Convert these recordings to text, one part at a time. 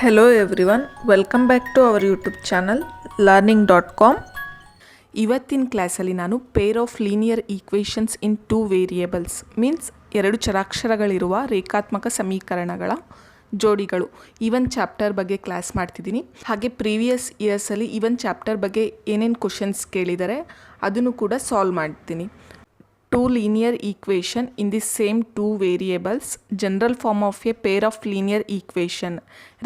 Hello back to our YouTube channel learning dot learning.com. ಇವತ್ತಿನ ಕ್ಲಾಸಲ್ಲಿ ನಾನು pair of linear equations in two variables means ಎರಡು ಚರಾಕ್ಷರಗಳಿರುವ ರೇಖಾತ್ಮಕ ಸಮೀಕರಣಗಳ ಜೋಡಿಗಳು. ಒಂದು ಚಾಪ್ಟರ್ ಬಗ್ಗೆ ಕ್ಲಾಸ್ ಮಾಡ್ತಿದ್ದೀನಿ. ಹಾಗೆ ಪ್ರೀವಿಯಸ್ ಇಯರ್ಸಲ್ಲಿ ಒಂದು ಚಾಪ್ಟರ್ ಬಗ್ಗೆ ಏನೇನು ಕ್ವಶನ್ಸ್ ಕೇಳಿದ್ದಾರೆ ಅದನ್ನು ಕೂಡ ಸಾಲ್ವ್ ಮಾಡ್ತೀನಿ. Two linear equation in the same two variables, general form of a pair of linear equation.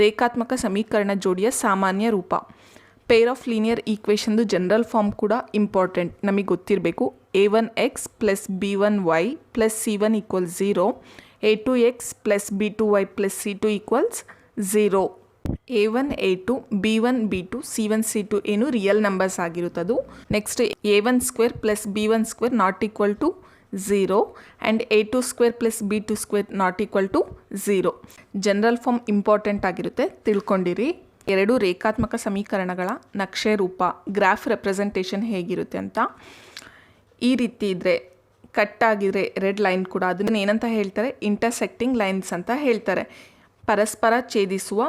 ರೇಖಾತ್ಮಕ ಸಮೀಕರಣ ಜೋಡಿಯ ಸಾಮಾನ್ಯ ರೂಪ ಪೇರ್ ಆಫ್ ಲೀನಿಯರ್ ಈಕ್ವೇಷನ್ದು ಜನರಲ್ ಫಾರ್ಮ್ ಕೂಡ ಇಂಪಾರ್ಟೆಂಟ್ ನಮಗೆ ಗೊತ್ತಿರಬೇಕು A one X plus B one Y plus C one equal zero A two X plus B two Y plus C two equals zero A one A two B one B two C one C two ಏನು real numbers ಆಗಿರುತ್ತದು next A one square plus B one square not equal to zero and A two square plus B two square not equal to zero general form important ಆಗಿರುತ್ತೆ, ತಿಳ್ಕೊಂಡಿರಿ. ಎರಡು ರೇಖಾತ್ಮಕ ಸಮೀಕರಣಗಳ ನಕ್ಷೆ ರೂಪ graph representation ಹೇಗಿರುತ್ತೆ ಅಂತ. ಈ ರೀತಿ ಇದ್ದರೆ ಕಟ್ ಆಗಿದ್ರೆ ರೆಡ್ ಲೈನ್ ಕೂಡ ಅದನ್ನ ಏನಂತ ಹೇಳ್ತಾರೆ? ಇಂಟರ್ಸೆಕ್ಟಿಂಗ್ ಲೈನ್ಸ್ ಅಂತ ಹೇಳ್ತಾರೆ. ಪರಸ್ಪರ ಛೇದಿಸುವ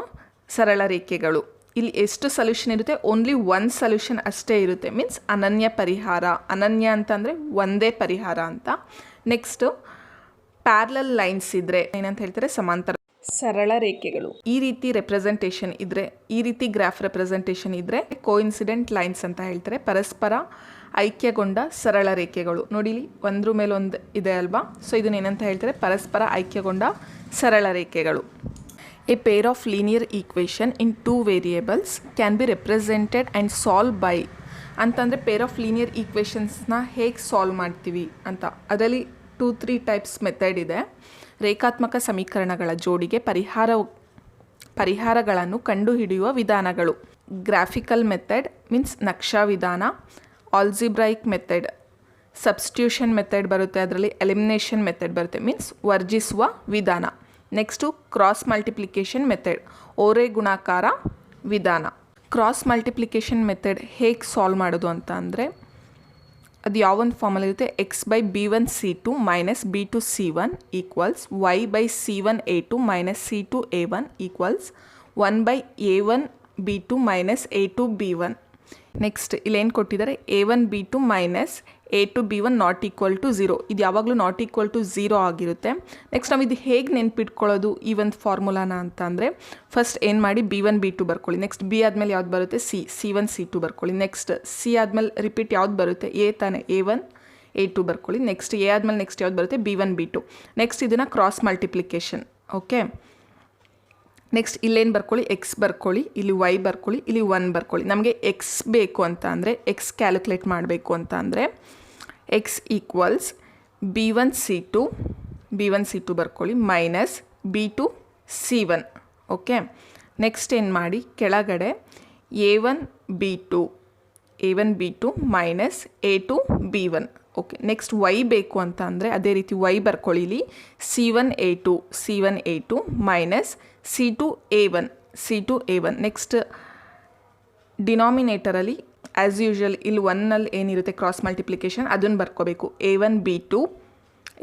ಸರಳ ರೇಖೆಗಳು. ಇಲ್ಲಿ ಎಷ್ಟು ಸೊಲ್ಯೂಷನ್ ಇರುತ್ತೆ? ಓನ್ಲಿ ಒನ್ ಸೊಲ್ಯೂಷನ್ ಅಷ್ಟೇ ಇರುತ್ತೆ. ಮೀನ್ಸ್ ಅನನ್ಯ ಪರಿಹಾರ. ಅನನ್ಯ ಅಂತಂದರೆ ಒಂದೇ ಪರಿಹಾರ ಅಂತ. ನೆಕ್ಸ್ಟು ಪ್ಯಾರ್ಲಲ್ ಲೈನ್ಸ್ ಇದ್ದರೆ ಏನಂತ ಹೇಳ್ತಾರೆ? ಸಮಾಂತರ. ಸರಳ ರೇಖೆಗಳು. ಈ ರೀತಿ ರೆಪ್ರೆಸೆಂಟೇಷನ್ ಇದ್ದರೆ ಈ ರೀತಿ ಗ್ರಾಫ್ ರೆಪ್ರೆಸೆಂಟೇಷನ್ ಇದ್ದರೆ ಕೋಇನ್ಸಿಡೆಂಟ್ ಲೈನ್ಸ್ ಅಂತ ಹೇಳ್ತಾರೆ. ಪರಸ್ಪರ ಐಕ್ಯಗೊಂಡ ಸರಳ ರೇಖೆಗಳು. ನೋಡಿ ಒಂದ್ರ ಮೇಲೆ ಒಂದು ಇದೆ ಅಲ್ವಾ? ಸೊ ಇದನ್ನ ಏನಂತ ಹೇಳ್ತಾರೆ? ಪರಸ್ಪರ ಐಕ್ಯಗೊಂಡ ಸರಳ ರೇಖೆಗಳು. A pair of linear equation in two variables can be represented and solve by ಅಂತಂದರೆ ಪೇರ್ ಆಫ್ ಲೀನಿಯರ್ ಈಕ್ವೇಷನ್ಸ್ನ ಹೇಗೆ ಸಾಲ್ವ್ ಮಾಡ್ತೀವಿ ಅಂತ. ಅದರಲ್ಲಿ ಟೂ ತ್ರೀ ಟೈಪ್ಸ್ ಮೆಥಡ್ ಇದೆ. ರೇಖಾತ್ಮಕ ಸಮೀಕರಣಗಳ ಜೋಡಿಗೆ ಪರಿಹಾರ, ಪರಿಹಾರಗಳನ್ನು ಕಂಡುಹಿಡಿಯುವ ವಿಧಾನಗಳು. ಗ್ರಾಫಿಕಲ್ ಮೆಥಡ್ ಮೀನ್ಸ್ ನಕ್ಷಾ ವಿಧಾನ. ಆಲ್ಜಿಬ್ರೈಕ್ ಮೆಥಡ್ ಸಬ್ಸ್ಟ್ಯೂಷನ್ ಮೆಥಡ್ ಬರುತ್ತೆ. ಅದರಲ್ಲಿ ಎಲಿಮಿನೇಷನ್ ಮೆಥಡ್ ಬರುತ್ತೆ. ಮೀನ್ಸ್ ವರ್ಜಿಸುವ ವಿಧಾನ. ನೆಕ್ಸ್ಟು ಕ್ರಾಸ್ ಮಲ್ಟಿಪ್ಲಿಕೇಶನ್ ಮೆಥಡ್ ಓರೆ ಗುಣಾಕಾರ ವಿಧಾನ ಕ್ರಾಸ್ ಮಲ್ಟಿಪ್ಲಿಕೇಶನ್ ಮೆಥಡ್ ಹೇಗೆ ಸಾಲ್ವ್ ಮಾಡೋದು ಅಂತ ಅಂದರೆ, ಅದು ಯಾವೊಂದು ಫಾರ್ಮಲ್ಲಿರುತ್ತೆ X by B one C two minus B two C one equals Y by C one A two minus C two A one equals one by A one B two minus A two B one next ಇಲ್ಲೇನು ಕೊಟ್ಟಿದ್ದಾರೆ? A one B two minus A two B one not equal to zero ಇದು ಯಾವಾಗಲೂ not equal to zero ಆಗಿರುತ್ತೆ. Next ನಾವು ಇದು ಹೇಗೆ ನೆನ್ಪಿಟ್ಕೊಳ್ಳೋದು ಈ ಒಂದು ಫಾರ್ಮುಲಾನ ಅಂತ ಅಂದರೆ ಫಸ್ಟ್ ಏನು ಮಾಡಿ ಬಿ ಒನ್ ಬಿ ಟು ಬರ್ಕೊಳ್ಳಿ. ನೆಕ್ಸ್ಟ್ ಬಿ ಆದಮೇಲೆ ಯಾವ್ದು ಬರುತ್ತೆ? C C one C two ಬರ್ಕೊಳ್ಳಿ. ನೆಕ್ಸ್ಟ್ ಸಿ ಆದಮೇಲೆ ರಿಪೀಟ್ ಯಾವ್ದು ಬರುತ್ತೆ? ಎ ತಾನೆ ಎ ಒನ್ ಎ ಟು ಬರ್ಕೊಳ್ಳಿ. ನೆಕ್ಸ್ಟ್ ಎ ಆದಮೇಲೆ ನೆಕ್ಸ್ಟ್ ಯಾವ್ದು ಬರುತ್ತೆ? B one B two next ಇದನ್ನು ಕ್ರಾಸ್ ಮಲ್ಟಿಪ್ಲಿಕೇಶನ್ ಓಕೆ ನೆಕ್ಸ್ಟ್ ಇಲ್ಲೇನು ಬರ್ಕೊಳ್ಳಿ? ಎಕ್ಸ್ ಬರ್ಕೊಳ್ಳಿ. ಇಲ್ಲಿ ವೈ ಬರ್ಕೊಳ್ಳಿ. ಇಲ್ಲಿ ಒನ್ ಬರ್ಕೊಳ್ಳಿ. ನಮಗೆ ಎಕ್ಸ್ ಬೇಕು ಅಂತ ಅಂದರೆ ಎಕ್ಸ್ ಕ್ಯಾಲ್ಕುಲೇಟ್ ಮಾಡಬೇಕು ಅಂತ ಅಂದರೆ X equals B one C two B one C two ಬರ್ಕೊಳ್ಳಿ minus B two C one okay next ಏನು ಮಾಡಿ? ಕೆಳಗಡೆ A one B two A one B two minus A two B one okay next Y ಬೇಕು ಅಂತ ಅಂದರೆ ಅದೇ ರೀತಿ Y ಬರ್ಕೊಳ್ಳಿಲಿ C one A two C one A two minus C two A one C two A one next ಡಿನಾಮಿನೇಟರಲ್ಲಿ as usual ಇಲ್ಲಿ ಒನ್ನಲ್ಲಿ ಏನಿರುತ್ತೆ cross multiplication ಅದನ್ನು ಬರ್ಕೋಬೇಕು. A one B two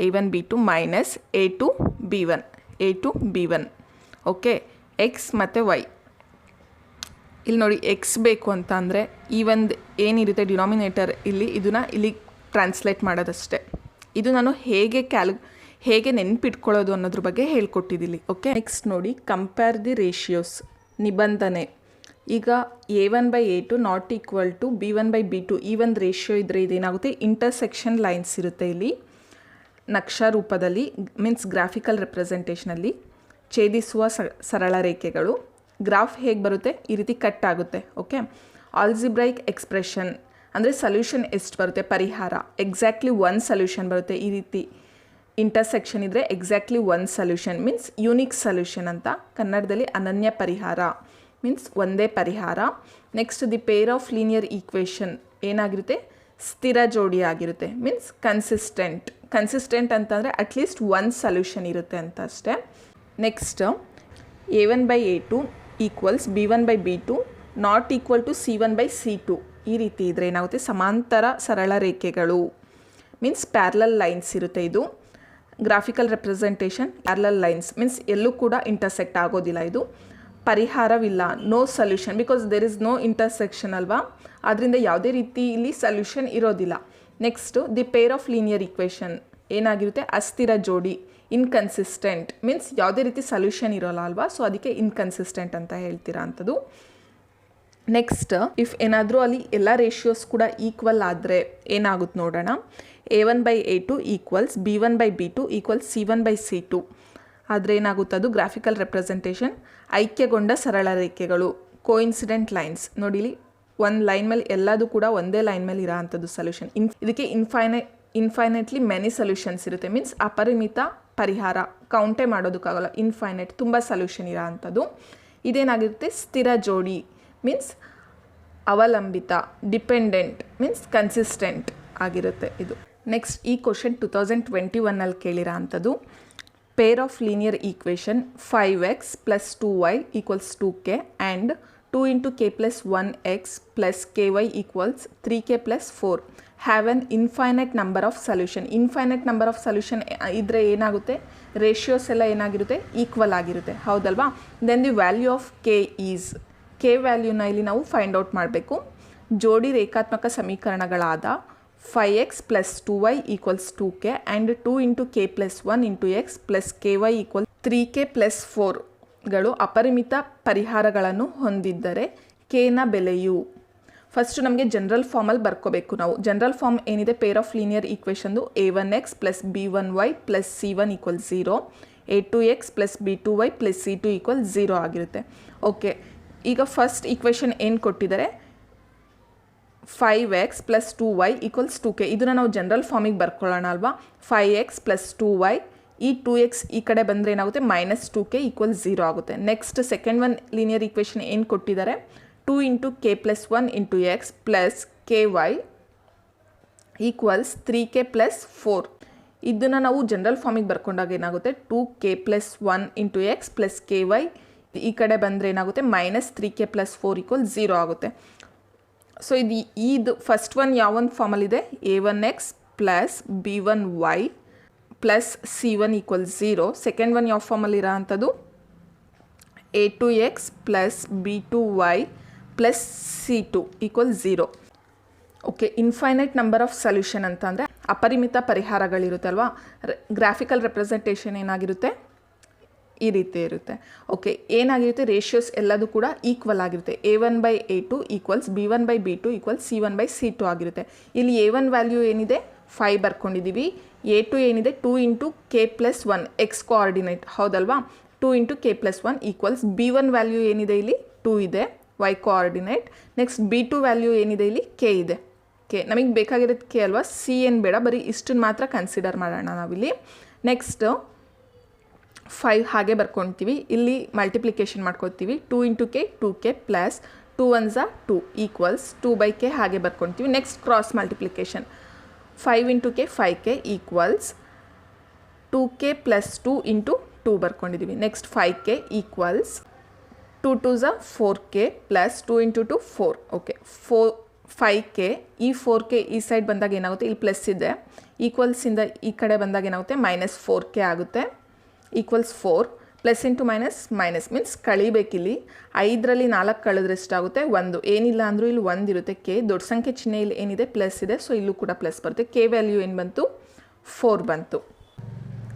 A one B two minus A two B one A two B one okay X ಮತ್ತು Y ಇಲ್ಲಿ ನೋಡಿ X ಬೇಕು ಅಂತ ಅಂದರೆ ಈ ಒಂದು ಏನಿರುತ್ತೆ ಡಿನಾಮಿನೇಟರ್ ಇಲ್ಲಿ, ಇದನ್ನು ಇಲ್ಲಿ ಟ್ರಾನ್ಸ್ಲೇಟ್ ಮಾಡೋದಷ್ಟೇ. ಇದು ನಾನು ಹೇಗೆ ಕ್ಯಾಲ್ ಹೇಗೆ ನೆನ್ಪಿಟ್ಕೊಳ್ಳೋದು ಅನ್ನೋದ್ರ ಬಗ್ಗೆ ಹೇಳ್ಕೊಟ್ಟಿದ್ದೀನಿ. ಓಕೆ ನೆಕ್ಸ್ಟ್ ನೋಡಿ ಕಂಪೇರ್ ದಿ ರೇಷಿಯೋಸ್ ನಿಬಂಧನೆ. ಈಗ A one by A two not equal to B one by B two ಈ ಒಂದು ರೇಷಿಯೋ ಇದ್ದರೆ ಇದೇನಾಗುತ್ತೆ? ಇಂಟರ್ಸೆಕ್ಷನ್ ಲೈನ್ಸ್ ಇರುತ್ತೆ ಇಲ್ಲಿ. ನಕ್ಷಾ ರೂಪದಲ್ಲಿ ಮೀನ್ಸ್ ಗ್ರಾಫಿಕಲ್ ರೆಪ್ರೆಸೆಂಟೇಷನಲ್ಲಿ ಛೇದಿಸುವ ಸರಳ ರೇಖೆಗಳು. ಗ್ರಾಫ್ ಹೇಗೆ ಬರುತ್ತೆ? ಈ ರೀತಿ ಕಟ್ ಆಗುತ್ತೆ ಓಕೆ ಆಲ್ಜಿಬ್ರೈಕ್ ಎಕ್ಸ್ಪ್ರೆಷನ್ ಅಂದರೆ ಸೊಲ್ಯೂಷನ್ ಎಷ್ಟು ಬರುತ್ತೆ? ಪರಿಹಾರ. ಎಕ್ಸಾಕ್ಟ್ಲಿ ಒನ್ ಸೊಲ್ಯೂಷನ್ ಬರುತ್ತೆ ಈ ರೀತಿ. ಇಂಟರ್ಸೆಕ್ಷನ್ ಇದ್ದರೆ exactly one solution means unique solution ಅಂತ ಕನ್ನಡದಲ್ಲಿ ಅನನ್ಯ ಪರಿಹಾರ. ಮೀನ್ಸ್ ಒಂದೇ ಪರಿಹಾರ. Next the pair of linear equation ಏನಾಗಿರುತ್ತೆ? ಸ್ಥಿರ ಜೋಡಿ ಆಗಿರುತ್ತೆ. ಮೀನ್ಸ್ ಕನ್ಸಿಸ್ಟೆಂಟ್ ಕನ್ಸಿಸ್ಟೆಂಟ್ ಅಂತಂದರೆ ಅಟ್ಲೀಸ್ಟ್ ಒನ್ ಸೊಲ್ಯೂಷನ್ ಇರುತ್ತೆ ಅಂತ ಅಷ್ಟೇ. Next a one by a two equals b one by b two not equal to c one by c two ಈ ರೀತಿ ಇದ್ದರೆ ಏನಾಗುತ್ತೆ? ಸಮಾಂತರ ಸರಳ ರೇಖೆಗಳು. ಮೀನ್ಸ್ ಪ್ಯಾರ್ಲಲ್ ಲೈನ್ಸ್ ಇರುತ್ತೆ ಇದು. Graphical representation parallel lines means ಎಲ್ಲೂ ಕೂಡ ಇಂಟರ್ಸೆಕ್ಟ್ ಆಗೋದಿಲ್ಲ ಇದು. ಪರಿಹಾರವಿಲ್ಲ no solution because there is no intersection ಅಲ್ವಾ? ಆದ್ದರಿಂದ ಯಾವುದೇ ರೀತಿ ಇಲ್ಲಿ ಸೊಲ್ಯೂಷನ್ ಇರೋದಿಲ್ಲ. Next the pair of linear equation ಏನಾಗಿರುತ್ತೆ? ಅಸ್ಥಿರ ಜೋಡಿ ಇನ್ಕನ್ಸಿಸ್ಟೆಂಟ್ ಮೀನ್ಸ್ ಯಾವುದೇ ರೀತಿ ಸೊಲ್ಯೂಷನ್ ಇರೋಲ್ಲ ಅಲ್ವಾ? ಸೊ ಅದಕ್ಕೆ ಇನ್ಕನ್ಸಿಸ್ಟೆಂಟ್ ಅಂತ ಹೇಳ್ತೀರಾ ಅಂಥದ್ದು. ನೆಕ್ಸ್ಟ್ ಇಫ್ ಏನಾದರೂ ಅಲ್ಲಿ ಎಲ್ಲ ರೇಷಿಯೋಸ್ ಕೂಡ ಈಕ್ವಲ್ ಆದರೆ ಏನಾಗುತ್ತೆ ನೋಡೋಣ? A one by a two equals b one by b two equals c one by c two ಆದರೆ ಏನಾಗುತ್ತೆ ಅದು ಗ್ರಾಫಿಕಲ್ ರೆಪ್ರೆಸೆಂಟೇಷನ್ ಐಕ್ಯಗೊಂಡ ಸರಳ ರೇಖೆಗಳು ಕೋಇನ್ಸಿಡೆಂಟ್ ಲೈನ್ಸ್ ನೋಡಿಲಿ, ಒಂದು ಲೈನ್ ಮೇಲೆ ಎಲ್ಲದೂ ಕೂಡ ಒಂದೇ ಲೈನ್ ಮೇಲೆ ಇರೋ ಅಂಥದ್ದು ಸೊಲ್ಯೂಷನ್ ಇನ್ ಇದಕ್ಕೆ ಇನ್ಫೈನೈ ಇನ್ಫೈನೈಟ್ಲಿ ಮೆನಿ ಸೊಲ್ಯೂಷನ್ಸ್ ಇರುತ್ತೆ. ಮೀನ್ಸ್ ಅಪರಿಮಿತ ಪರಿಹಾರ ಕೌಂಟೇ ಮಾಡೋದಕ್ಕಾಗಲ್ಲ ಇನ್ಫೈನೈಟ್ ತುಂಬ ಸೊಲ್ಯೂಷನ್ ಇರೋ ಅಂಥದ್ದು. ಇದೇನಾಗಿರುತ್ತೆ? ಸ್ಥಿರ ಜೋಡಿ. ಮೀನ್ಸ್ ಅವಲಂಬಿತ ಡಿಪೆಂಡೆಂಟ್ ಮೀನ್ಸ್ ಕನ್ಸಿಸ್ಟೆಂಟ್ ಆಗಿರುತ್ತೆ ಇದು. ನೆಕ್ಸ್ಟ್ ಈ ಕ್ವಶನ್ ಟು ತೌಸಂಡ್ ಟ್ವೆಂಟಿ ಒನ್ನಲ್ಲಿ ಕೇಳಿರೋ ಅಂಥದ್ದು. Plus two y equals two k and two into k plus one x plus k y equals three k plus four have an infinite number of solution infinite number of solution ಇದ್ದರೆ ಏನಾಗುತ್ತೆ? Ratios ಎಲ್ಲ ಏನಾಗಿರುತ್ತೆ? Equal ಆಗಿರುತ್ತೆ. ಹೌದಲ್ವಾ? Then the value of k is k ವ್ಯಾಲ್ಯೂನ ಇಲ್ಲಿ ನಾವು find out ಮಾಡಬೇಕು. ಜೋಡಿ ರೇಖಾತ್ಮಕ ಸಮೀಕರಣಗಳಾದ five x plus two y equals two k and two into k plus one into x plus k y equal three k plus ಫೋರ್ಗಳು ಅಪರಿಮಿತ ಪರಿಹಾರಗಳನ್ನು ಹೊಂದಿದ್ದರೆ ಕೆನ ಬೆಲೆಯು? First ನಮಗೆ ಜನರಲ್ ಫಾರ್ಮಲ್ಲಿ ಬರ್ಕೋಬೇಕು ನಾವು. ಜನರಲ್ ಫಾರ್ಮ್ ಏನಿದೆ? Pair of linear ಈಕ್ವೇಷನ್ದು a one x plus b one y plus c one equal zero a two x plus b two y plus c two equal zero ಆಗಿರುತ್ತೆ. Okay ಈಗ first equation ಏನು ಕೊಟ್ಟಿದ್ದಾರೆ? Five x plus two y equals two k ಇದನ್ನು ನಾವು general ಫಾರ್ಮಿಗೆ ಬರ್ಕೊಳ್ಳೋಣ ಅಲ್ವಾ? Five x plus two y ಈ ಟೂ ಎಕ್ಸ್ ಈ ಕಡೆ ಬಂದರೆ ಏನಾಗುತ್ತೆ? Minus two k equal zero ಆಗುತ್ತೆ. Next second one linear equation ಏನು ಕೊಟ್ಟಿದ್ದಾರೆ? Two into k plus one into x plus k y equals three k plus four ಇದನ್ನು ನಾವು ಜನರಲ್ ಫಾರ್ಮಿಗೆ ಬರ್ಕೊಂಡಾಗ ಏನಾಗುತ್ತೆ? Two k plus one into x plus k y ಈ ಕಡೆ ಬಂದರೆ ಏನಾಗುತ್ತೆ? Minus three k plus four equal zero ಆಗುತ್ತೆ. ಸೊ ಇದು ಇದು ಫಸ್ಟ್ ಒನ್ ಯಾವ ಒಂದು ಫಾರ್ಮಲ್ಲಿದೆ a one x plus b one y plus c one equal zero second one ಯಾವ ಫಾರ್ಮಲ್ಲಿರೋ ಅಂಥದ್ದು? A two x plus b two y plus c two equal zero okay infinite number of solution ಅಂತ ಅಂದರೆ ಅಪರಿಮಿತ ಪರಿಹಾರಗಳಿರುತ್ತಲ್ವಾ? Graphical representation ಏನಾಗಿರುತ್ತೆ? ಈ ರೀತಿ ಇರುತ್ತೆ. ಓಕೆ ಏನಾಗಿರುತ್ತೆ? ರೇಷಿಯೋಸ್ ಎಲ್ಲದೂ ಕೂಡ ಈಕ್ವಲ್ ಆಗಿರುತ್ತೆ. A one by a two equals b one by b two equals c one by c two ಆಗಿರುತ್ತೆ. ಇಲ್ಲಿ ಎ ಒನ್ ವ್ಯಾಲ್ಯೂ ಏನಿದೆ? ಫೈ ಬರ್ಕೊಂಡಿದ್ದೀವಿ ಎ ಟು ಏನಿದೆ? Two into k plus one x coordinate ಹೌದಲ್ವಾ? Two into k plus one equals b one value ಏನಿದೆ ಇಲ್ಲಿ? Two ಇದೆ. Y coordinate next b two value ಏನಿದೆ ಇಲ್ಲಿ? ಕೆ ಇದೆ. ಕೆ ನಮಗೆ ಬೇಕಾಗಿರೋದು ಕೆ ಅಲ್ವಾ? ಸಿ ಏನು ಬೇಡ. ಬರೀ ಇಷ್ಟನ್ನು ಮಾತ್ರ ಕನ್ಸಿಡರ್ ಮಾಡೋಣ ನಾವಿಲ್ಲಿ. ನೆಕ್ಸ್ಟ್ ಫೈವ್ ಹಾಗೆ ಬರ್ಕೊತೀವಿ. ಇಲ್ಲಿ ಮಲ್ಟಿಪ್ಲಿಕೇಶನ್ ಮಾಡ್ಕೊತೀವಿ. Two into k two k plus two one Jha two equals two by k ಹಾಗೆ ಬರ್ಕೊತೀವಿ. Next cross multiplication five into k five k equals two k plus two into two ಬರ್ಕೊಂಡಿದ್ದೀವಿ next five k equals two two Jha four k plus two into two four okay ಫೋ five k ಈ four k ಈ side ಬಂದಾಗ ಏನಾಗುತ್ತೆ? ಇಲ್ಲಿ plus ಇದೆ. ಈಕ್ವಲ್ಸಿಂದ ಈ ಕಡೆ ಬಂದಾಗ ಏನಾಗುತ್ತೆ? ಮೈನಸ್ ಫೋರ್ ಕೆ ಆಗುತ್ತೆ. Equals four plus into minus minus means ಕಳಿಬೇಕಿಲ್ಲಿ. ಐದರಲ್ಲಿ ನಾಲ್ಕು ಕಳೆದ್ರೆ ಎಷ್ಟಾಗುತ್ತೆ? ಒಂದು. ಏನಿಲ್ಲ ಅಂದರೂ ಇಲ್ಲಿ ಒಂದು ಇರುತ್ತೆ. ಕೆ, ದೊಡ್ಡ ಸಂಖ್ಯೆ ಚಿಹ್ನೆ ಇಲ್ಲಿ ಏನಿದೆ? ಪ್ಲಸ್ ಇದೆ. ಸೊ ಇಲ್ಲೂ ಕೂಡ ಪ್ಲಸ್ ಬರುತ್ತೆ. ಕೆ ವ್ಯಾಲ್ಯೂ ಏನು ಬಂತು? ಫೋರ್ ಬಂತು.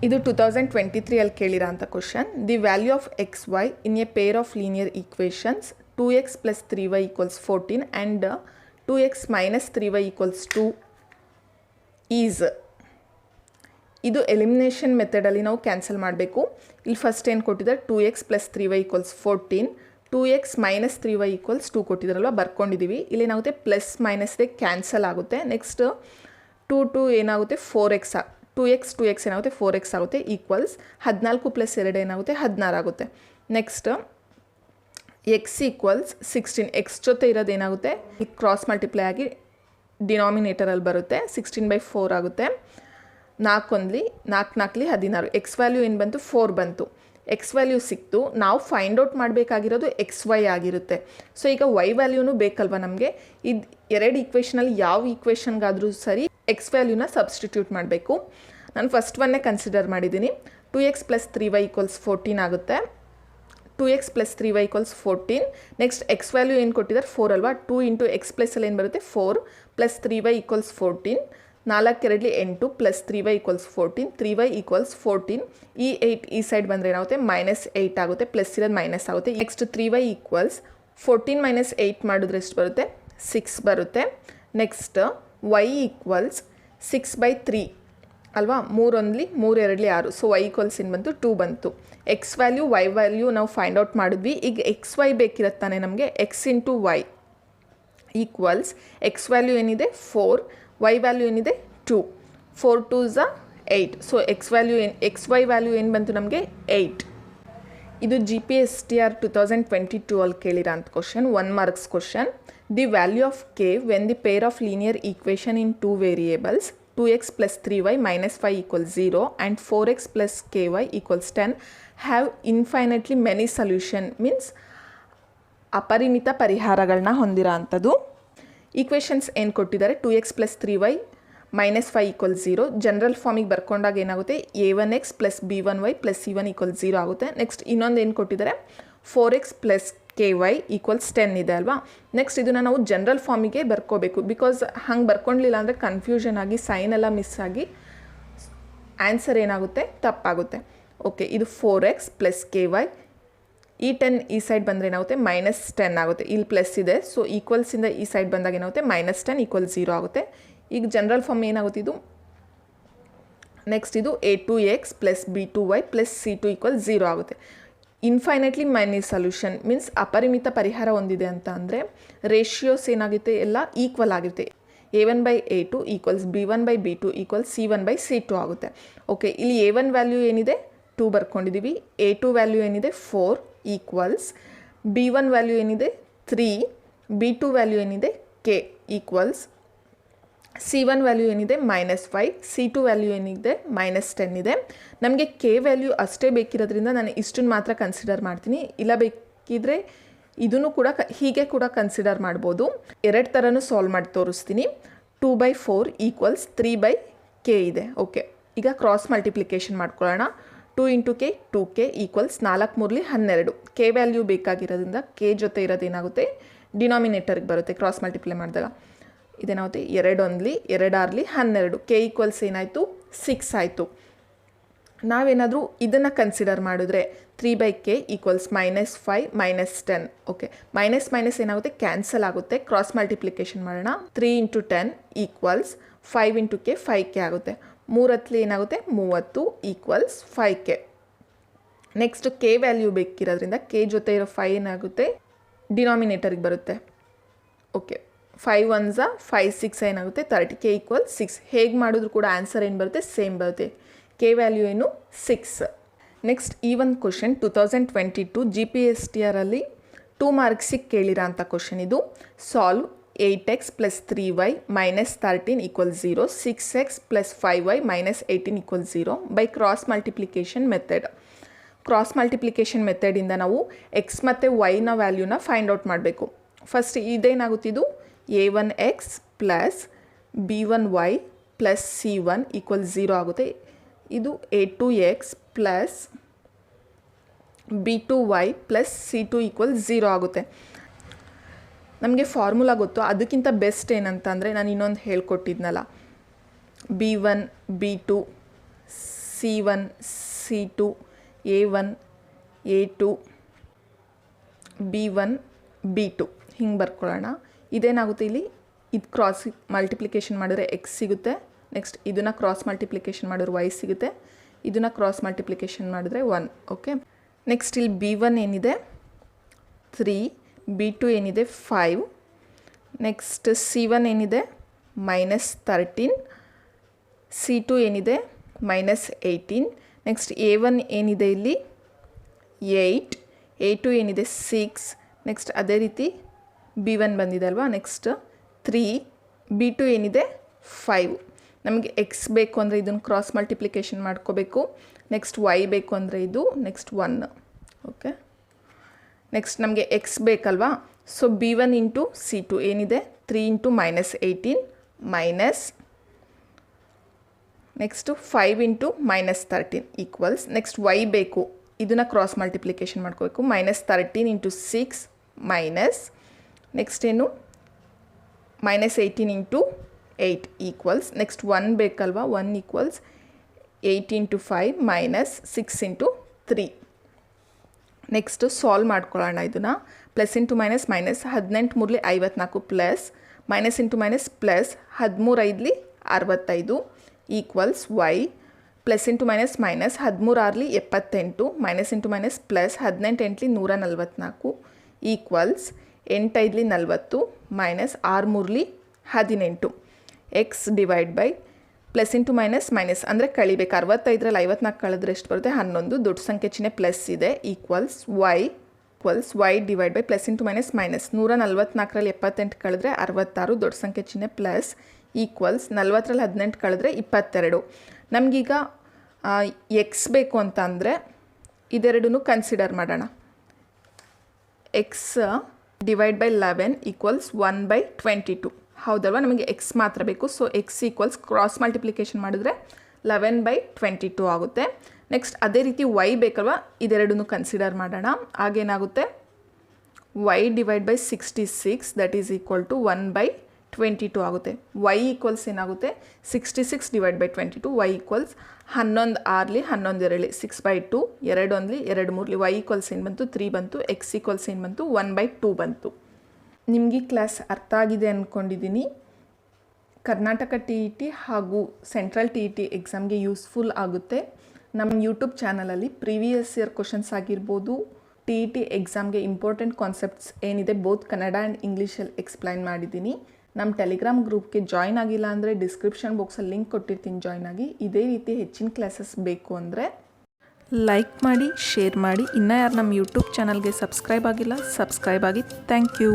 ಇದು ಟು ತೌಸಂಡ್ ಟ್ವೆಂಟಿ ತ್ರೀಯಲ್ಲಿ ಕೇಳಿರೋ ಅಂಥ question the value of x y in a pair of linear equations two x plus three y equals fourteen and two x minus three y equals two is ಇದು elimination ಮೆಥಡಲ್ಲಿ ನಾವು cancel ಮಾಡಬೇಕು. ಇಲ್ಲಿ first ಏನು ಕೊಟ್ಟಿದ್ದಾರೆ? Two x plus three y equals fourteen two x minus three y equals two ಕೊಟ್ಟಿದ್ದಾರಲ್ವ? ಬರ್ಕೊಂಡಿದ್ದೀವಿ. ಇಲ್ಲಿ ಏನಾಗುತ್ತೆ? ಪ್ಲಸ್ ಮೈನಸ್ ಇದೆ ಕ್ಯಾನ್ಸಲ್ ಆಗುತ್ತೆ. ನೆಕ್ಸ್ಟ್ ಟೂ ಟು ಏನಾಗುತ್ತೆ? Four x two x two x ಏನಾಗುತ್ತೆ? ಫೋರ್ ಎಕ್ಸ್ ಆಗುತ್ತೆ. ಈಕ್ವಲ್ಸ್ ಹದಿನಾಲ್ಕು ಪ್ಲಸ್ ಎರಡು ಏನಾಗುತ್ತೆ? ಹದಿನಾರು ಆಗುತ್ತೆ. Next x equals sixteen x ಜೊತೆ ಇರೋದು ಏನಾಗುತ್ತೆ? ಈ ಕ್ರಾಸ್ ಮಲ್ಟಿಪ್ಲೈ ಆಗಿ ಡಿನಾಮಿನೇಟರಲ್ಲಿ ಬರುತ್ತೆ. ಸಿಕ್ಸ್ಟೀನ್ ಬೈ ಫೋರ್ ಆಗುತ್ತೆ. ನಾಲ್ಕೊಂದ್ಲಿ ನಾಲ್ಕು ನಾಲ್ಕಲಿ ಹದಿನಾರು. ಎಕ್ಸ್ ವ್ಯಾಲ್ಯೂ ಏನು ಬಂತು? ಫೋರ್ ಬಂತು. ಎಕ್ಸ್ ವ್ಯಾಲ್ಯೂ ಸಿಕ್ತು. ನಾವು ಫೈಂಡ್ ಔಟ್ ಮಾಡಬೇಕಾಗಿರೋದು ಎಕ್ಸ್ ವೈ ಆಗಿರುತ್ತೆ. ಸೊ ಈಗ ವೈ ವ್ಯಾಲ್ಯೂನು ಬೇಕಲ್ವ ನಮಗೆ? ಇದು ಎರಡು ಈಕ್ವೇಷನಲ್ಲಿ ಯಾವ ಈಕ್ವೇಷನ್ಗಾದರೂ ಸರಿ ಎಕ್ಸ್ ವ್ಯಾಲ್ಯೂನ ಸಬ್ಸ್ಟಿಟ್ಯೂಟ್ ಮಾಡಬೇಕು. ನಾನು ಫಸ್ಟ್ ಒನ್ನೇ ಕನ್ಸಿಡರ್ ಮಾಡಿದ್ದೀನಿ. Two x plus three y equals fourteen ಆಗುತ್ತೆ. Two x plus three y equals fourteen next x value ಏನು ಕೊಟ್ಟಿದ್ದಾರೆ? ಫೋರ್ ಅಲ್ವಾ? ಟೂ ಇಂಟು ಎಕ್ಸ್ ಪ್ಲಸ್ಸಲ್ಲಿ ಏನು ಬರುತ್ತೆ? Four plus three y equals fourteen ನಾಲ್ಕೆರಡಲಿ ಎಂಟು plus three y equals fourteen three y equals fourteen ಈ eight ಈ ಸೈಡ್ ಬಂದರೆ ಏನಾಗುತ್ತೆ? ಮೈನಸ್ ಏಯ್ಟ್ ಆಗುತ್ತೆ ಪ್ಲಸ್ ಇರೋದು ಮೈನಸ್ ಆಗುತ್ತೆ. Next three y equals fourteen minus eight ಮಾಡಿದ್ರೆ ಎಷ್ಟು ಬರುತ್ತೆ? ಸಿಕ್ಸ್ ಬರುತ್ತೆ. Next y equals six by three ಅಲ್ವಾ? ಮೂರೊಂದ್ಲಿ ಮೂರು ಎರಡಲಿ ಆರು. ಸೊ ವೈ ಈಕ್ವಲ್ಸ್ ಇನ್ ಬಂತು ಟೂ ಬಂತು. ಎಕ್ಸ್ ವ್ಯಾಲ್ಯೂ ವೈ ವ್ಯಾಲ್ಯೂ ನಾವು ಫೈಂಡ್ ಔಟ್ ಮಾಡಿದ್ವಿ. ಈಗ ಎಕ್ಸ್ ವೈ ಬೇಕಿರತ್ತಾನೆ ನಮಗೆ? X into y equals x value ಏನಿದೆ? ಫೋರ್ ವೈ ವ್ಯಾಲ್ಯೂ ಏನಿದೆ? ಟೂ ಫೋರ್ ಟು ಝ ಏಯ್ಟ್ ಸೊ ಎಕ್ಸ್ ವ್ಯಾಲ್ಯೂ ಏನು ಎಕ್ಸ್ ವೈ ವ್ಯಾಲ್ಯೂ ಏನು ಬಂತು ನಮಗೆ? ಏಯ್ಟ್ ಇದು G P S T R two thousand twenty two ಅಲ್ಲಿ ಕೇಳಿರೋ ಅಂಥ question one marks question the value of k when the pair of linear equation in two variables two x plus three y minus five equal zero and four x plus k y equals ten have infinitely many solution means ಅಪರಿಮಿತ ಪರಿಹಾರಗಳನ್ನ ಹೊಂದಿರೋ ಅಂಥದ್ದು. Equations ಏನು ಕೊಟ್ಟಿದ್ದಾರೆ? Two x plus three y minus five equal zero general ಫಾರ್ಮಿಗೆ ಬರ್ಕೊಂಡಾಗ ಏನಾಗುತ್ತೆ? A one x plus b one y plus c one equal zero ಆಗುತ್ತೆ. Next ಇನ್ನೊಂದು ಏನು ಕೊಟ್ಟಿದ್ದಾರೆ? Four x plus k y equals ten ಇದೆ ಅಲ್ವಾ? ನೆಕ್ಸ್ಟ್ ಇದನ್ನು ನಾವು ಜನರಲ್ ಫಾರ್ಮಿಗೆ ಬರ್ಕೋಬೇಕು. ಬಿಕಾಸ್ ಹಂಗೆ ಬರ್ಕೊಂಡಿಲ್ಲ ಅಂದರೆ ಕನ್ಫ್ಯೂಷನ್ ಆಗಿ ಸೈನ್ ಎಲ್ಲ ಮಿಸ್ ಆಗಿ ಆನ್ಸರ್ ಏನಾಗುತ್ತೆ? ತಪ್ಪಾಗುತ್ತೆ. ಓಕೆ ಇದು four x plus k y ಈ ಟೆನ್ ಈ ಸೈಡ್ ಬಂದರೆ ಏನಾಗುತ್ತೆ? ಮೈನಸ್ ಟೆನ್ ಆಗುತ್ತೆ. ಇಲ್ಲಿ ಪ್ಲಸ್ ಇದೆ. ಸೊ ಈಕ್ವಲ್ಸಿಂದ ಈ ಸೈಡ್ ಬಂದಾಗ ಏನಾಗುತ್ತೆ? ಮೈನಸ್ ಟೆನ್ ಈಕ್ವಲ್ ಝೀರೋ ಆಗುತ್ತೆ. ಈಗ ಜನರಲ್ ಫಾರ್ಮ್ ಏನಾಗುತ್ತೆ ಇದು? ನೆಕ್ಸ್ಟ್ ಇದು A two X plus B two Y plus C two equal zero ಆಗುತ್ತೆ. ಇನ್ಫೈನೈಟ್ಲಿ ಮೈನಿ ಸೊಲ್ಯೂಷನ್ ಮೀನ್ಸ್ ಅಪರಿಮಿತ ಪರಿಹಾರ ಹೊಂದಿದೆ ಅಂತ ಅಂದರೆ ರೇಷಿಯೋಸ್ ಏನಾಗುತ್ತೆ? ಎಲ್ಲ ಈಕ್ವಲ್ ಆಗಿರುತ್ತೆ. A one by a two equals b one by b two equals c one by c two ಆಗುತ್ತೆ. ಓಕೆ ಇಲ್ಲಿ ಎ ಒನ್ ವ್ಯಾಲ್ಯೂ ಏನಿದೆ? ಟೂ ಬರ್ಕೊಂಡಿದ್ದೀವಿ ಎ ಟು ವ್ಯಾಲ್ಯೂ ಏನಿದೆ? Four equals b one value ಏನಿದೆ? Three B two value ಏನಿದೆ? K equals c one value ಏನಿದೆ? Minus five c two value ಏನಿದೆ? Minus ten ಇದೆ. ನಮಗೆ ಕೆ ವ್ಯಾಲ್ಯೂ ಅಷ್ಟೇ ಬೇಕಿರೋದ್ರಿಂದ ನಾನು ಇಷ್ಟನ್ನು ಮಾತ್ರ ಕನ್ಸಿಡರ್ ಮಾಡ್ತೀನಿ. ಇಲ್ಲ ಬೇಕಿದ್ರೆ ಇದನ್ನು ಕೂಡ ಹೀಗೆ ಕೂಡ ಕನ್ಸಿಡರ್ ಮಾಡ್ಬೋದು. ಎರಡು ಥರನೂ ಸಾಲ್ವ್ ಮಾಡಿ ತೋರಿಸ್ತೀನಿ. Two by four equals three by k ಇದೆ. ಓಕೆ ಈಗ ಕ್ರಾಸ್ ಮಲ್ಟಿಪ್ಲಿಕೇಶನ್ ಮಾಡ್ಕೊಳ್ಳೋಣ. Two into k, two k equals ನಾಲ್ಕು ಮೂರಲಿ ಹನ್ನೆರಡು. ಕೆ ವ್ಯಾಲ್ಯೂ ಬೇಕಾಗಿರೋದ್ರಿಂದ ಕೆ ಜೊತೆ ಇರೋದೇನಾಗುತ್ತೆ ಡಿನಾಮಿನೇಟರ್ಗೆ ಬರುತ್ತೆ ಕ್ರಾಸ್ ಮಲ್ಟಿಪ್ಲೈ ಮಾಡಿದಾಗ. ಇದೇನಾಗುತ್ತೆ? ಎರಡೊಂದ್ಲಿ ಎರಡಾರ್ಲಿ ಹನ್ನೆರಡು. ಕೆ ಈಕ್ವಲ್ಸ್ ಏನಾಯಿತು? ಸಿಕ್ಸ್ ಆಯಿತು. ನಾವೇನಾದರೂ ಇದನ್ನು ಕನ್ಸಿಡರ್ ಮಾಡಿದ್ರೆ three by k equals minus five, minus ten. Okay, minus minus ಏನಾಗುತ್ತೆ? ಕ್ಯಾನ್ಸಲ್ ಆಗುತ್ತೆ. ಕ್ರಾಸ್ ಮಲ್ಟಿಪ್ಲಿಕೇಶನ್ ಮಾಡೋಣ. Three into ten equals five into k, five k ಆಗುತ್ತೆ. ಮೂರತ್ಲಿ ಏನಾಗುತ್ತೆ? ಮೂವತ್ತು equals five k next k value ಬೇಕಿರೋದ್ರಿಂದ k ಜೊತೆ ಇರೋ ಫೈ ಏನಾಗುತ್ತೆ? ಡಿನಾಮಿನೇಟರ್ಗೆ ಬರುತ್ತೆ. Okay five ones five six ಏನಾಗುತ್ತೆ? ತರ್ಟಿ ಕೆ ಈಕ್ವಲ್ ಸಿಕ್ಸ್ ಹೇಗೆ ಮಾಡಿದ್ರು ಕೂಡ ಆನ್ಸರ್ ಏನು ಬರುತ್ತೆ? ಸೇಮ್ ಬರುತ್ತೆ. ಕೆ ವ್ಯಾಲ್ಯೂ ಏನು? ಸಿಕ್ಸ್ ನೆಕ್ಸ್ಟ್ ಈ ಒಂದು question two thousand twenty two G P S T ಆರಲ್ಲಿ ಟೂ ಮಾರ್ಕ್ಸಿಗೆ ಕೇಳಿರೋ ಅಂಥ ಕ್ವಶನ್ ಇದು. Solve eight x plus three y minus thirteen equal zero, six x plus five y minus eighteen equal zero by cross multiplication method. Cross multiplication ಮೆಥಡಿಂದ ನಾವು x ಮತ್ತು ವೈನ ವ್ಯಾಲ್ಯೂನ find out ಮಾಡಬೇಕು. First ಇದೇನಾಗುತ್ತಿದ್ದು a one x plus b one y plus c one equal zero ಆಗುತ್ತೆ. ಇದು a two x plus b two y plus c two equal zero ಆಗುತ್ತೆ. ನಮಗೆ formula ಗೊತ್ತು. ಅದಕ್ಕಿಂತ ಬೆಸ್ಟ್ ಏನಂತ ಅಂದರೆ ನಾನು ಇನ್ನೊಂದು ಹೇಳ್ಕೊಟ್ಟಿದ್ನಲ್ಲ. B one, B two, C one, C two, A one, A two, B one, B two. ಹಿಂಗೆ ಬರ್ಕೊಳ್ಳೋಣ. ಇದೇನಾಗುತ್ತೆ ಇಲ್ಲಿ? ಇದು ಕ್ರಾಸ್ ಮಲ್ಟಿಪ್ಲಿಕೇಶನ್ ಮಾಡಿದ್ರೆ ಎಕ್ಸ್ ಸಿಗುತ್ತೆ. ನೆಕ್ಸ್ಟ್ ಇದನ್ನು ಕ್ರಾಸ್ ಮಲ್ಟಿಪ್ಲಿಕೇಶನ್ ಮಾಡಿದ್ರೆ ವೈ ಸಿಗುತ್ತೆ. ಇದನ್ನು ಕ್ರಾಸ್ ಮಲ್ಟಿಪ್ಲಿಕೇಶನ್ ಮಾಡಿದ್ರೆ ಒನ್ ಓಕೆ ನೆಕ್ಸ್ಟ್ ಇಲ್ಲಿ ಬಿ ಒನ್ ಏನಿದೆ? ತ್ರೀ ಬಿ ಟು ಏನಿದೆ? ಫೈವ್ ನೆಕ್ಸ್ಟ್ ಸಿ ಒನ್ ಏನಿದೆ? ಮೈನಸ್ ತರ್ಟೀನ್ ಸಿ ಟು ಏನಿದೆ? Minus eighteen next A one ಏನಿದೆ ಇಲ್ಲಿ? ಏಯ್ಟ್ ಎ ಟು ಏನಿದೆ? ಸಿಕ್ಸ್ ನೆಕ್ಸ್ಟ್ ಅದೇ ರೀತಿ ಬಿ ಒನ್ ಬಂದಿದೆ ಅಲ್ವಾ? ನೆಕ್ಸ್ಟ್ ತ್ರೀ ಬಿ ಟು ಏನಿದೆ? ಫೈವ್ ನಮಗೆ ಎಕ್ಸ್ ಬೇಕು ಅಂದರೆ ಇದನ್ನು ಕ್ರಾಸ್ ಮಲ್ಟಿಪ್ಲಿಕೇಶನ್ ಮಾಡ್ಕೋಬೇಕು. ನೆಕ್ಸ್ಟ್ ವೈ ಬೇಕು ಅಂದರೆ ಇದು? ನೆಕ್ಸ್ಟ್ ಒನ್ ಓಕೆ ನೆಕ್ಸ್ಟ್ ನಮಗೆ ಎಕ್ಸ್ ಬೇಕಲ್ವಾ? So B one into C two ಏನಿದೆ? Three into minus eighteen minus next five into minus thirteen equals next y ಬೇಕು. ಇದನ್ನು ಕ್ರಾಸ್ ಮಲ್ಟಿಪ್ಲಿಕೇಶನ್ ಮಾಡ್ಕೋಬೇಕು. Minus thirteen into six minus next ಏನು? Minus eighteen into eight equals next one ಬೇಕಲ್ವಾ? One equals eight into five minus six into three next solve ಮಾಡ್ಕೊಳ್ಳೋಣ ಇದನ್ನು. Plus into minus minus ಹದಿನೆಂಟು ಮೂರಲಿ ಐವತ್ನಾಲ್ಕು plus minus into minus plus ಹದಿಮೂರು ಐದ್ಲಿ ಅರವತ್ತೈದು equals Y plus into minus minus ಹದಿಮೂರು ಆರ್ಲಿ ಎಪ್ಪತ್ತೆಂಟು ಮೈನಸ್ ಇಂಟು ಮೈನಸ್ ಪ್ಲಸ್ ಹದಿನೆಂಟು ಎಂಟ್ಲಿ ನೂರ ನಲ್ವತ್ನಾಲ್ಕು ಈಕ್ವಲ್ಸ್ ಎಂಟೈದ್ಲಿ ನಲವತ್ತು ಮೈನಸ್ ಆರು ಮೂರಲಿ ಹದಿನೆಂಟು. X divide by plus into minus minus. ಅಂದರೆ ಕಳಿಬೇಕು. ಅರವತ್ತೈದರಲ್ಲಿ ಐವತ್ನಾಲ್ಕು ಕಳೆದ್ರೆ ಎಷ್ಟು ಬರುತ್ತೆ? ಹನ್ನೊಂದು. ದೊಡ್ಡ ಸಂಖ್ಯೆ ಚಿಹ್ನೆ ಪ್ಲಸ್ ಇದೆ. Equals y equals y divide by plus into minus minus. ನೂರ ನಲ್ವತ್ನಾಲ್ಕರಲ್ಲಿ ಎಪ್ಪತ್ತೆಂಟು ಕಳೆದ್ರೆ ಅರವತ್ತಾರು. ದೊಡ್ಡ ಸಂಖ್ಯೆ ಚಿಹ್ನೆ ಪ್ಲಸ್ ಈಕ್ವಲ್ಸ್ ನಲ್ವತ್ತರಲ್ಲಿ ಹದಿನೆಂಟು ಕಳೆದ್ರೆ ಇಪ್ಪತ್ತೆರಡು. ನಮಗೀಗ ಎಕ್ಸ್ ಬೇಕು ಅಂತ ಅಂದರೆ ಇದೆರಡೂ ಕನ್ಸಿಡರ್ ಮಾಡೋಣ. X divide by eleven equals one by twenty two. ಹೌದಲ್ವಾ? ನಮಗೆ ಎಕ್ಸ್ ಮಾತ್ರ ಬೇಕು. So x equals cross multiplication ಮಾಡಿದ್ರೆ ಲೆವೆನ್ ಬೈ ಟ್ವೆಂಟಿ ಟು ಆಗುತ್ತೆ. ನೆಕ್ಸ್ಟ್ ಅದೇ ರೀತಿ ವೈ ಬೇಕಲ್ವಾ? ಇದೆರಡನ್ನು ಕನ್ಸಿಡರ್ ಮಾಡೋಣ. ಆಗೇನಾಗುತ್ತೆ y divide by sixty six that is equal to one by twenty two ಆಗುತ್ತೆ. ವೈ ಈಕ್ವಲ್ಸ್ ಏನಾಗುತ್ತೆ? Sixty six divide by twenty two y equals ಹನ್ನೊಂದು ಆರ್ಲಿ, ಹನ್ನೊಂದು ಎರಡಲಿ ಸಿಕ್ಸ್ ಬೈ ಟು ಒಂದ್ಲಿ ಎರಡು ಮೂರಲಿ. ವೈ ಈಕ್ವಲ್ಸ್ ಏನು ಬಂತು? ತ್ರೀ ಬಂತು. ಎಕ್ಸ್ ಈಕ್ವಲ್ಸ್ ಏನು ಬಂತು? ಒನ್ ಬೈ ಟೂ ಬಂತು. ನಿಮಗೆ ಕ್ಲಾಸ್ ಅರ್ಥ ಆಗಿದೆ ಅಂದ್ಕೊಂಡಿದ್ದೀನಿ ಕರ್ನಾಟಕ ಟಿ ಇ ಟಿ ಹಾಗೂ ಸೆಂಟ್ರಲ್ ಟಿ ಇ ಟಿ ಎಕ್ಸಾಮ್ಗೆ ಯೂಸ್ಫುಲ್ ಆಗುತ್ತೆ. ನಮ್ಮ ಯೂಟ್ಯೂಬ್ ಚಾನಲಲ್ಲಿ ಪ್ರೀವಿಯಸ್ ಇಯರ್ ಕ್ವಶನ್ಸ್ ಆಗಿರ್ಬೋದು ಟಿ ಇ ಟಿ ಎಕ್ಸಾಮ್ಗೆ ಇಂಪಾರ್ಟೆಂಟ್ ಕಾನ್ಸೆಪ್ಟ್ಸ್ ಏನಿದೆ ಬೋತ್ ಕನ್ನಡ ಆ್ಯಂಡ್ ಇಂಗ್ಲೀಷಲ್ಲಿ ಎಕ್ಸ್ಪ್ಲೈನ್ ಮಾಡಿದ್ದೀನಿ ನಮ್ಮ ಟೆಲಿಗ್ರಾಮ್ ಗ್ರೂಪ್ಗೆ ಜಾಯ್ನ್ ಆಗಿಲ್ಲ ಅಂದರೆ ಡಿಸ್ಕ್ರಿಪ್ಷನ್ ಬಾಕ್ಸಲ್ಲಿ ಲಿಂಕ್ ಕೊಟ್ಟಿರ್ತೀನಿ ಜಾಯ್ನ್ ಆಗಿ. ಇದೇ ರೀತಿ ಹೆಚ್ಚಿನ ಕ್ಲಾಸಸ್ ಬೇಕು ಅಂದರೆ ಲೈಕ್ ಮಾಡಿ ಶೇರ್ ಮಾಡಿ. ಇನ್ನೂ ಯಾರು ನಮ್ಮ ಯೂಟ್ಯೂಬ್ ಚಾನಲ್ಗೆ ಸಬ್ಸ್ಕ್ರೈಬ್ ಆಗಿಲ್ಲ ಸಬ್ಸ್ಕ್ರೈಬ್ ಆಗಿ. Thank you